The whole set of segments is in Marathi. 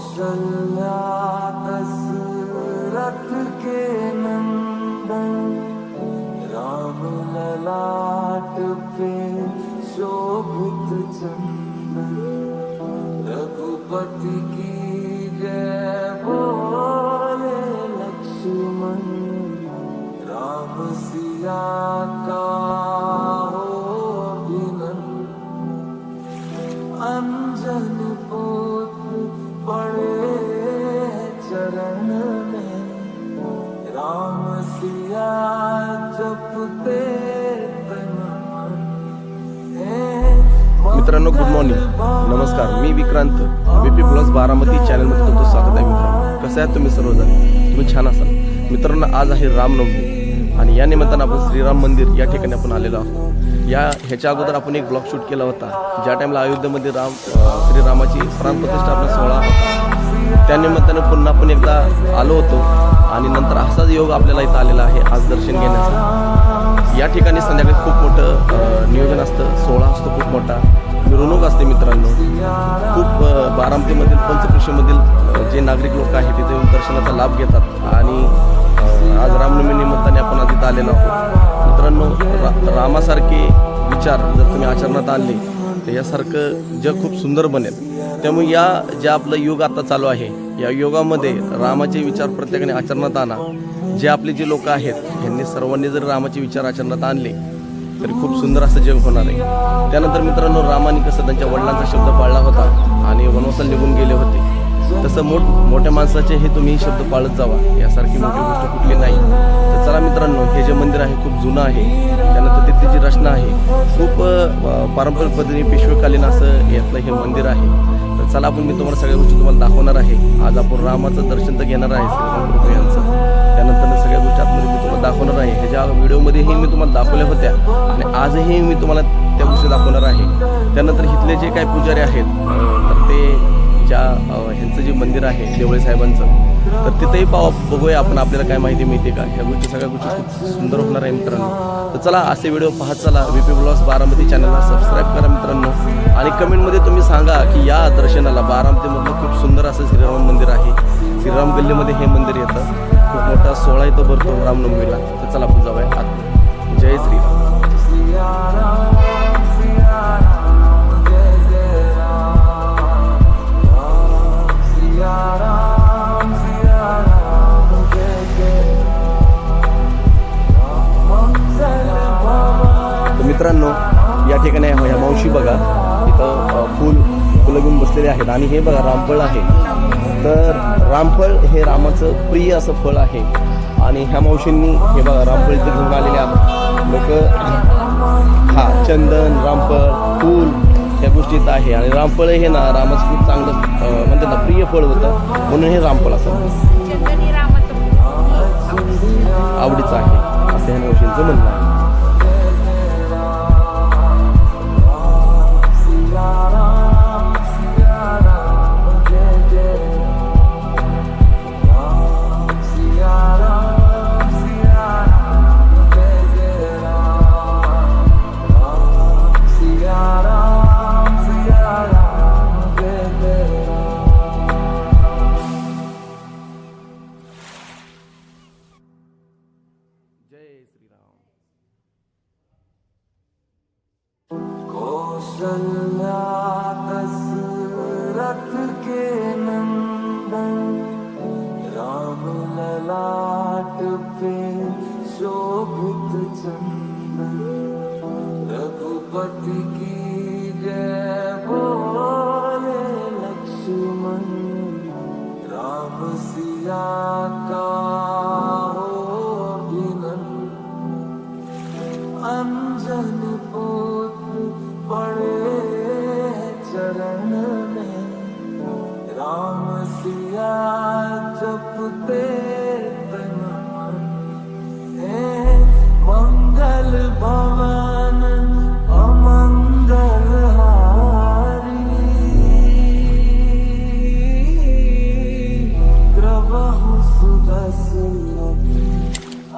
कौशल्या दशरथ के नंदन राम ललाट पे शोभित चंदन रघुपति की जय बोले लक्ष्मण राम सिया मित्रांनो गुड मॉर्निंग नमस्कार मी विक्रांत बीपी प्लस बारामती चॅनलमध्ये तुमचं स्वागत आहे मित्रांनो. कसं आहात तुम्ही सर्वजण? तुम्ही छान असाल. मित्रांनो आज आहे रामनवमी आणि या निमित्तानं आपण श्रीराम मंदिर या ठिकाणी आपण आलेलो आहोत. या ह्याच्या अगोदर आपण एक ब्लॉग शूट केला होता. ज्या टाईमला अयोध्येमध्ये राम श्रीरामाची प्राणप्रतिष्ठापना सोहळा होता. त्या निमित्तानं पुन्हा आपण एकदा आलो होतो आणि नंतर असाच योग आपल्याला इथं आलेला आहे आज दर्शन घेण्याचं या ठिकाणी संध्याकाळी खूप मोठं नियोजन असतं. सोहळा असतो खूप मोठा. मिरवणूक असते मित्रांनो. खूप बारामतीमधील पंचकृषीमधील जे नागरिक लोक आहेत तिथे येऊन दर्शनाचा लाभ घेतात. आणि आज रामनवमी निमित्ताने आपण आज इथं आलेलो आहोत. मित्रांनो रा रामासारखे विचार जर तुम्ही आचरणात आणले तर यासारखं जग खूप सुंदर बनेल. त्यामुळे या जे आपलं युग आता चालू आहे या युगामध्ये रामाचे विचार प्रत्येकाने आचरणात आणा. जे आपले जे लोक आहेत यांनी सर्वांनी जर रामाचे विचार आचरणात आणले तर खूप सुंदर असं जग होणार आहे. त्यानंतर मित्रांनो रामाने कसं त्यांच्या वडिलांचा शब्द पाळला होता आणि वनवासाला निघून गेले होते. तसं मोठ मोठ्या माणसाचे हे तुम्ही शब्द पाळत जावा यासारखी मोठी गोष्ट कुठली नाही. तर चला मित्रांनो हे जे मंदिर आहे खूप जुनं आहे. त्यानंतर तिथली जी रचना आहे खूप पारंपरिक पद्धतीने पेशवेकालीन असं यातलं हे मंदिर आहे. तर चला आपण मी तुम्हाला सगळ्या गोष्टी तुम्हाला दाखवणार आहे. आज आपण रामाचं दर्शन तर घेणार आहे. तुम्हाला दाखवणार आहे. ह्याच्या व्हिडिओमध्येही मी तुम्हाला दाखवल्या होत्या आणि आजही मी तुम्हाला त्या गोष्टी दाखवणार आहे. त्यानंतर इथले जे काही पुजारी आहेत तर ते ज्या ह्यांचं जे मंदिर आहे देवळे साहेबांचं तर तिथेही पाव बघूया आपण आपल्याला काय माहिती मिळते का? ह्या गोष्टी सगळ्या गोष्टी खूप सुंदर होणार आहे मित्रांनो. तर चला असे व्हिडिओ पाहत चला. व्ही पी ब्लॉग्स बारामती चॅनलला सबस्क्राईब करा मित्रांनो. आणि कमेंटमध्ये तुम्ही सांगा की या दर्शनाला बारामतीमधलं खूप सुंदर असं श्रीराम मंदिर आहे. श्रीराम गल्लीमध्ये हे मंदिर येतं. खूप मोठा सोहळा इथं भरतो रामनवमीला तर चला आपण जाऊया. आत. जय श्रीराम. जय मित्रांनो या ठिकाणी ह्या हो, मावशी बघा. इथं फूल फुलं घेऊन बसलेले आहेत. आणि हे बघा रामफळ आहे. तर रामफळ हे रामाचं प्रिय असं फळ आहे. आणि ह्या मावशींनी हे बघा रामफळ इथे घेऊन आलेले आहेत. लोक हा चंदन रामफळ फूल ह्या गोष्टी इथं आहे. आणि रामफळ हे ना रामाचं खूप चांगलं अ, म्हणतात ना प्रिय फळ होतं. म्हणून हे रामफळ असं आवडीचं आहे असं ह्या मावशींचं म्हणणं आहे.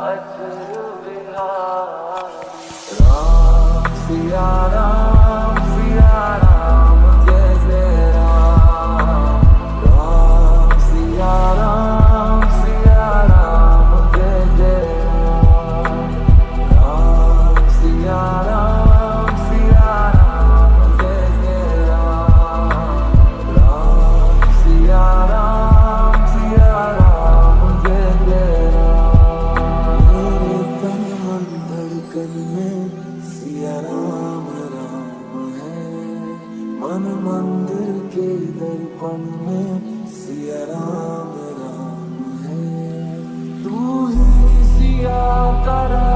अजर बिहार राम सिया मन मंदिर के दर्पण में सिया राम राम है। तू ही सिया करा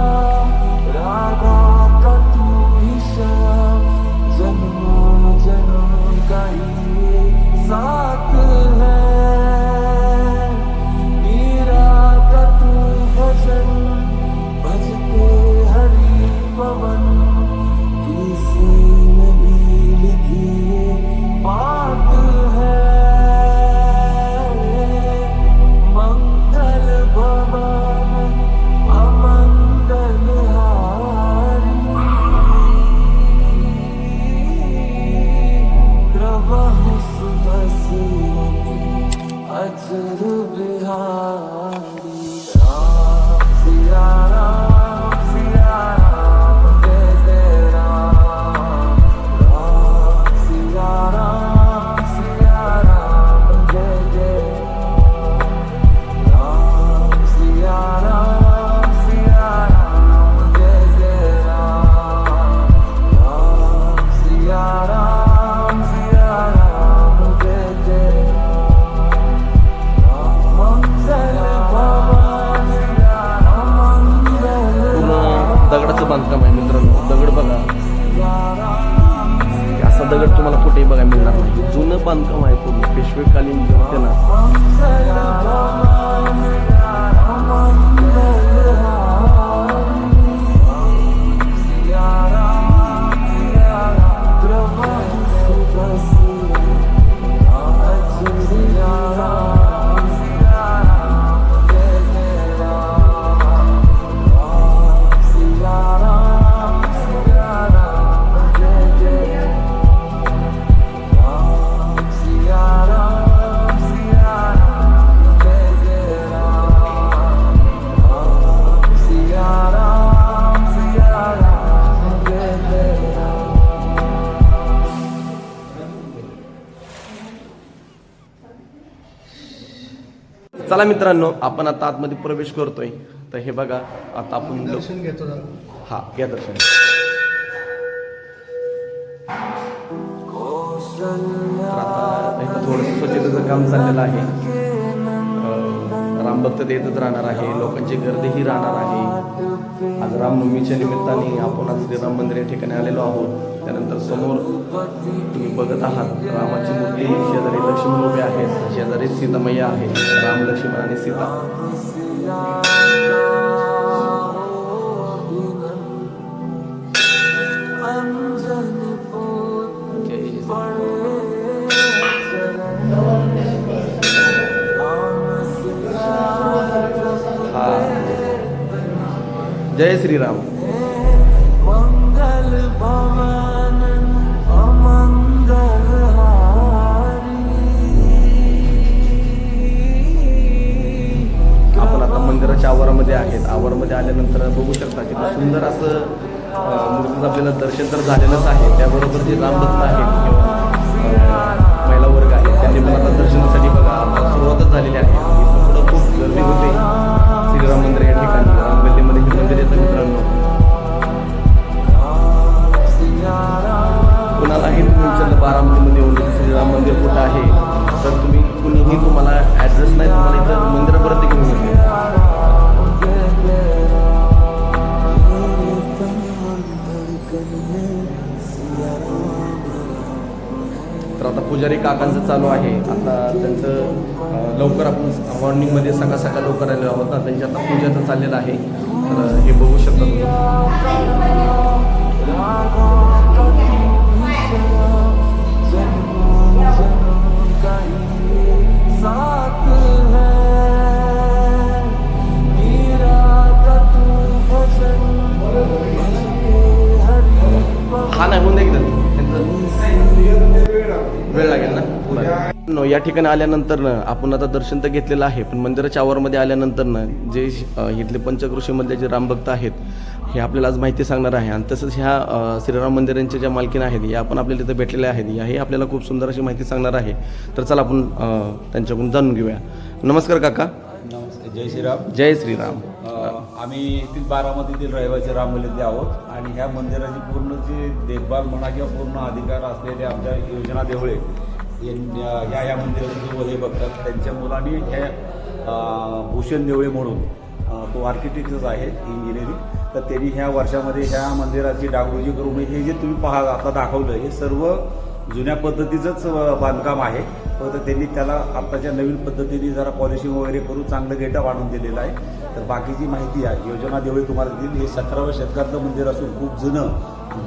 चला मित्रांनो आपण आता आतमध्ये प्रवेश करतोय. तर हे बघा आता आपण दर्शन घेतो हा घ्या दर्शन. थोडंसं स्वच्छतेचं काम चाललेलं आहे. रामभक्त येतच राहणार आहे लोकांची गर्दीही राहणार आहे. आज रामनवमीच्या निमित्ताने आपण आज श्रीराम मंदिर या ठिकाणी आलेलो आहोत. त्यानंतर समोर तुम्ही बघत आहात रामाची मूर्ती शेजारी लक्ष्मण उभे आहेत शेजारी सीतामय्या आहे राम लक्ष्मण आणि सीता. जय श्रीराम. मंगल भवन अमंगल आपण आता मंदिराच्या आवारामध्ये आहेत. आवारामध्ये आल्यानंतर बघू शकता की सुंदर असं मूर्तीचं आपल्याला दर्शन तर झालेलंच आहे. त्याबरोबर जे रामभक्त आहेत किंवा महिला वर्ग आहेत त्यांनी पण आता दर्शनासाठी बघा सुरुवातच झालेली आहे. ठिकाणी आल्यानंतर ना आपण आता दर्शन तर घेतलेलं आहे पण मंदिराच्या आवारमध्ये आल्यानंतर ना जे इथले पंचकृषीमधले जे रामभक्त आहेत हे आपल्याला आज माहिती सांगणार आहे. आणि तसंच ह्या श्रीराम मंदिरांच्या ज्या मालकीन आहेत या आपण आपल्याला इथं भेटलेल्या आहेत. याही आपल्याला खूप सुंदर अशी माहिती सांगणार आहे. तर चला आपण त्यांच्याकडून जाणून घेऊया. नमस्कार काका. जय श्रीराम. जय श्रीराम. आम्ही येथील बारामतीतील रहिवासी रामगलीतले आहोत आणि ह्या मंदिराची पूर्ण जी देखभाल म्हणा किंवा पूर्ण अधिकार असलेले आमच्या योजना देवळे यांनी- या मंदिराचे जो हे बघतात. त्यांच्या मुलांनी हे भूषण देवळे म्हणून तो आर्किटेक्टच आहे इंजिनिअरिंग तर त्यांनी ह्या वर्षामध्ये ह्या मंदिराची डागडुजी करून हे जे तुम्ही पहा आता दाखवलं हे सर्व जुन्या पद्धतीचंच बांधकाम आहे. तर त्यांनी त्याला आत्ताच्या नवीन पद्धतीने जरा पॉलिशिंग वगैरे करून चांगलं गेटअप आणून दिलेलं आहे. तर बाकीची माहिती आहे योजना देवळी तुम्हाला देईल. हे सतराव्या शतकातलं मंदिर असून खूप जुनं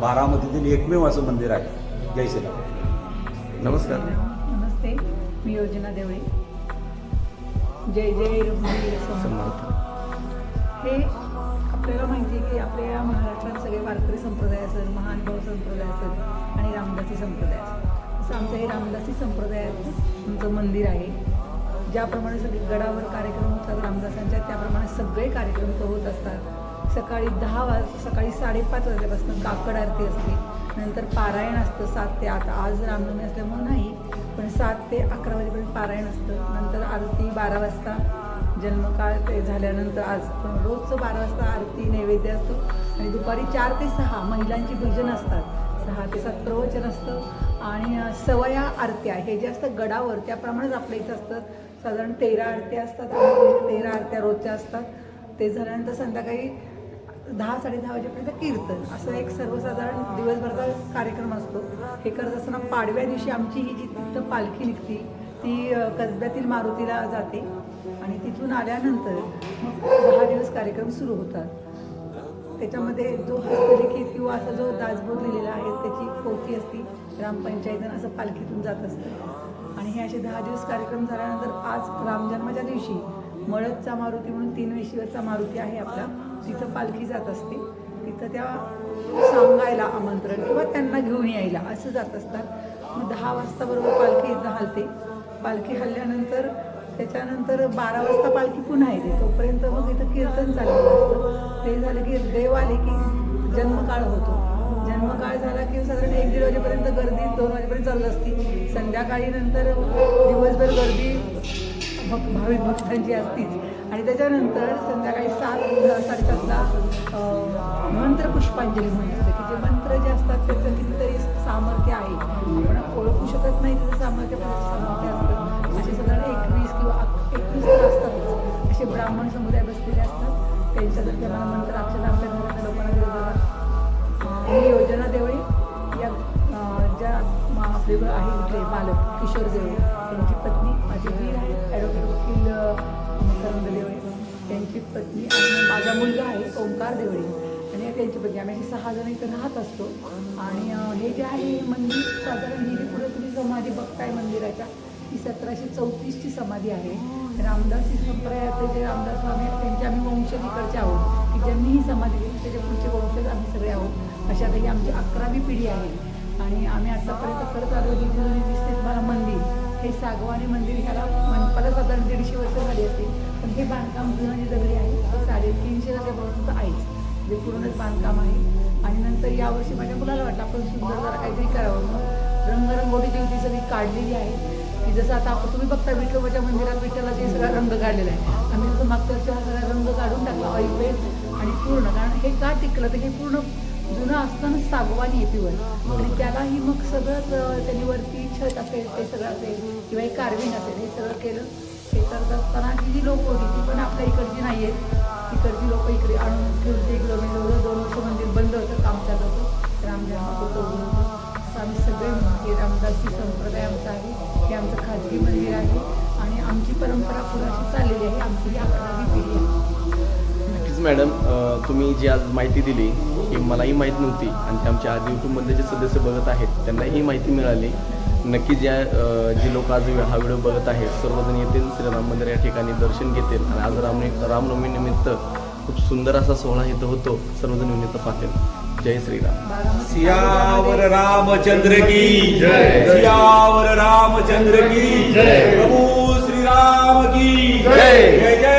बारामतीतील एकमेव असं मंदिर आहे. जय श्रीराम. नमस्कार. नमस्ते मी योजना देवळे. जय जय रघुवीर समर्थ. हे आपल्याला माहिती आहे की आपल्या महाराष्ट्रात सगळे वारकरी संप्रदाय असेल महानुभाव संप्रदाय असेल आणि रामदासी संप्रदाय असेल असं आमचं हे रामदासी संप्रदायाचं आमचं मंदिर आहे. ज्याप्रमाणे सगळे गडावर कार्यक्रम होतात रामदासांच्या त्याप्रमाणे सगळे कार्यक्रम इथं होत असतात. सकाळी दहा वाज सकाळी साडेपाच वाजल्यापासून काकड आरती असते. नंतर पारायण असतं सात ते आठ. आज रामनवमी असल्यामुळे नाही पण सात ते अकरा वाजेपर्यंत पारायण असतं. नंतर आरती बारा वाजता. जन्मकाळ ते झाल्यानंतर आज पण रोजचं बारा वाजता आरती नैवेद्य असतो. आणि दुपारी चार ते सहा महिलांची भजन असतात. सहा ते सात प्रवचन असतं. आणि सवया आरत्या हे जे असतं गडावर त्याप्रमाणेच आपल्या इथं असतं साधारण तेरा आरत्या असतात. तेरा आरत्या रोजच्या असतात. ते झाल्यानंतर संध्याकाळी दहा साडेदहा वाजेपर्यंत कीर्तन. असं एक सर्वसाधारण दिवसभरचा कार्यक्रम असतो. हे करत असताना पाडव्या दिवशी आमची ही जी तिथं पालखी निघते ती कसब्यातील मारुतीला जाते आणि तिथून आल्यानंतर मग दहा दिवस कार्यक्रम सुरू होतात. त्याच्यामध्ये जो हस्तलिखित किंवा असा जो दासबोध लिहिलेला आहे त्याची पोथी असती ग्रामपंचायतनं असं पालखीतून जात असतं. आणि हे असे दहा दिवस कार्यक्रम झाल्यानंतर आज रामजन्माच्या दिवशी मळदचा मारुती म्हणून तीन वेशीवरचा मारुती आहे आपला. तिथं पालखी जात असते. तिथं त्या सांगायला आमंत्रण किंवा त्यांना घेऊन यायला असं जात असतात. मग दहा वाजता बरोबर पालखी इथं हलते. पालखी हल्ल्यानंतर त्याच्यानंतर बारा वाजता पालखी पुन्हा येते. तोपर्यंत मग इथं कीर्तन चाललेलं असतं ते झालं की देव आले की जन्मकाळ होतो. जन्मकाळ झाला की साधारण एक दीड वाजेपर्यंत गर्दी दोन वाजेपर्यंत चालू असते. संध्याकाळी नंतर दिवसभर गर्दी भक भाविक भक्तांची असतीच. आणि त्याच्यानंतर संध्याकाळी सात साडेसातला मंत्र पुष्पांजली म्हणून असते की जे मंत्र जे असतात त्याचं कितीतरी सामर्थ्य आहे. आपण ओळखू शकत नाही त्याचं सामर्थ्य पण सामर्थ्य असतं. असे साधारण एकवीस किंवा एकवीस तर असतात. असे ब्राह्मण समुदाय बसलेले असतात. त्यांच्यातर्फे मला मंत्र अक्षर आपल्या घरातल्या लोकांना दिलं जातात ही योजना देवळी या ज्या आपले आहे इथले बालक किशोर देवळे त्यांची पत्नी माझी वीर आहे. ॲडव्होकेट वकील मकरंद देवळे. त्यांची पत्नी आणि माझा मुलगा आहे ओंकार देवळे. आणि त्यांची पत्नी. आम्ही सहा जण इथं राहत असतो. आणि हे जे आहे मंदिर साधारण ही पुढे तुम्ही समाधी बघताय मंदिराच्या ही सतराशे चौतीसची समाधी आहे. रामदासी संप्रदायाचे जे रामदास स्वामी आहेत त्यांचे आम्ही वंशज इकडचे आहोत. की ज्यांनी ही समाधी दिली त्याच्या पुढचे वंशज आम्ही सगळे आहोत. अशा ही आमची अकरावी पिढी आहे. आणि आम्ही आतापर्यंत करत आलो ही दिसते तुम्हाला मंदिर. हे सागवानी मंदिर ह्याला मंडपाला साधारण दीडशे वर्ष झाली असतील. पण हे बांधकाम जुनं जे दगडी आहे. साडे साडेतीनशे वर्षापासून आहेच. जे पूर्णच बांधकाम आहे. आणि नंतर यावर्षी म्हणजे माझ्या मुलाला वाटलं आपण सुंदर जरा काहीतरी करावं. मग रंगरंगोटीची होती सगळी काढलेली आहे. की जसं आता आपण तुम्ही बघता विठोबाच्या मंदिरात विठ्ठलाचे सगळा रंग काढलेला आहे. आम्ही तसं मागच्या वर्षी हा सगळा रंग काढून टाकला ऑइल आणि पूर्ण. कारण हे का टिकलं तर हे पूर्ण जुनं असताना सागवानी आहे प्युअर आणि त्यालाही मग सगळंच त्यांनी वरती छत असेल ते सगळं असेल किंवा हे कार्विंग असेल हे सगळं केलं. हे करत असताना ही जी लोक होती ती पण आपल्या इकडची नाही आहेत. तिकडची लोक इकडे आणून ठेवून ते किलोमीटर दोन वर्ष मंदिर बंद होतं काम चालू होतं. असं आम्ही सगळे म्हणतो की रामदासी संप्रदाय आमचा आहे हे आमचं खाजगी मंदिर आहे. आणि आमची परंपरा पुढे चाललेली आहे आमची ही अकरावी पिढी आहे. नक्कीच मॅडम. तुम्ही जी आज माहिती दिली ही मलाही माहीत नव्हती. आणि ते आमच्या आज यूट्यूबमध्ये जे सदस्य बघत आहेत त्यांनाही ही माहिती मिळाली. नक्की ज्या जी लोक आज हा व्हिडिओ बघत आहेत सर्वजण येतील श्रीराम मंदिर या ठिकाणी दर्शन घेतील. आणि आज राम रामनवमी निमित्त खूप सुंदर असा सोहळा इथं होतो. सर्वजण येऊन इथं पाहतील. जय श्रीराम. सियावर रामचंद्र की जय. सियावर रामचंद्र की जय. प्रभू श्रीराम की जय. जय जय.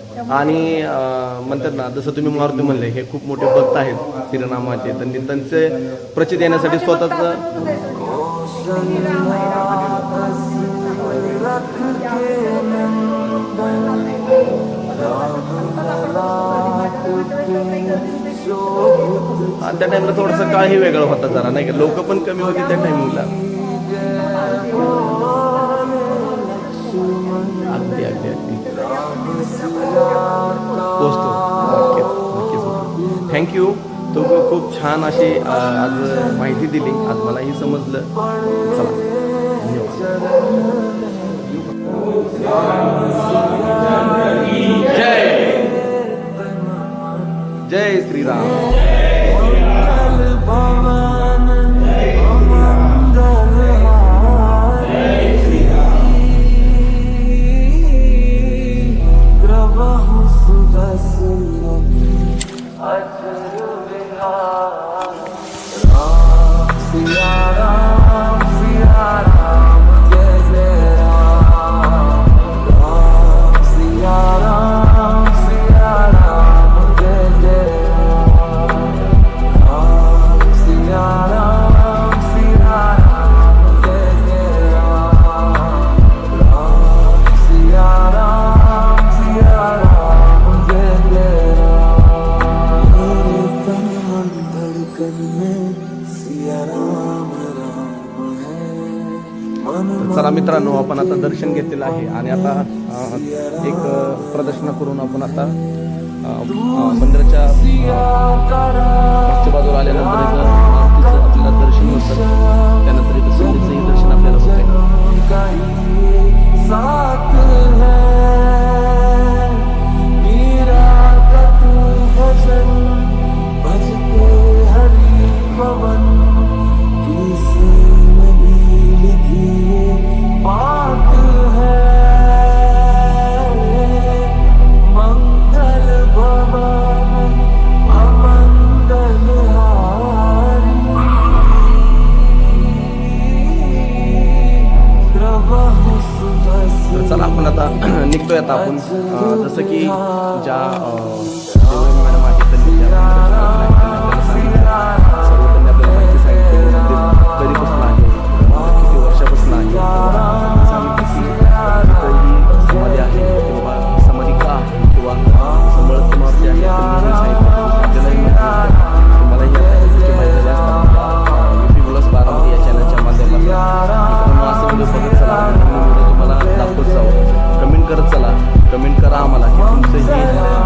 आणि म्हणतात ना जसं तुम्ही मारुती म्हणले हे खूप मोठे भक्त आहेत श्रीरामाचे. त्यांनी त्यांचे प्रचित देण्यासाठी स्वतःच त्या टाइमला थोडस काळही वेगळं होता जरा नाही का? लोक पण कमी होते त्या टायमिंगला अगदी अगदी अगदी. पोचतो. थँक्यू तो खूप छान अशी आज माहिती दिली. आज मला हे समजलं. चला जय. जय श्रीराम. आणि आता एक प्रदर्शन करून आपण आता मंदिराच्या बाजूला आल्यानंतर आपल्याला दर्शन होतं आता आपण जसं की ज्या 最近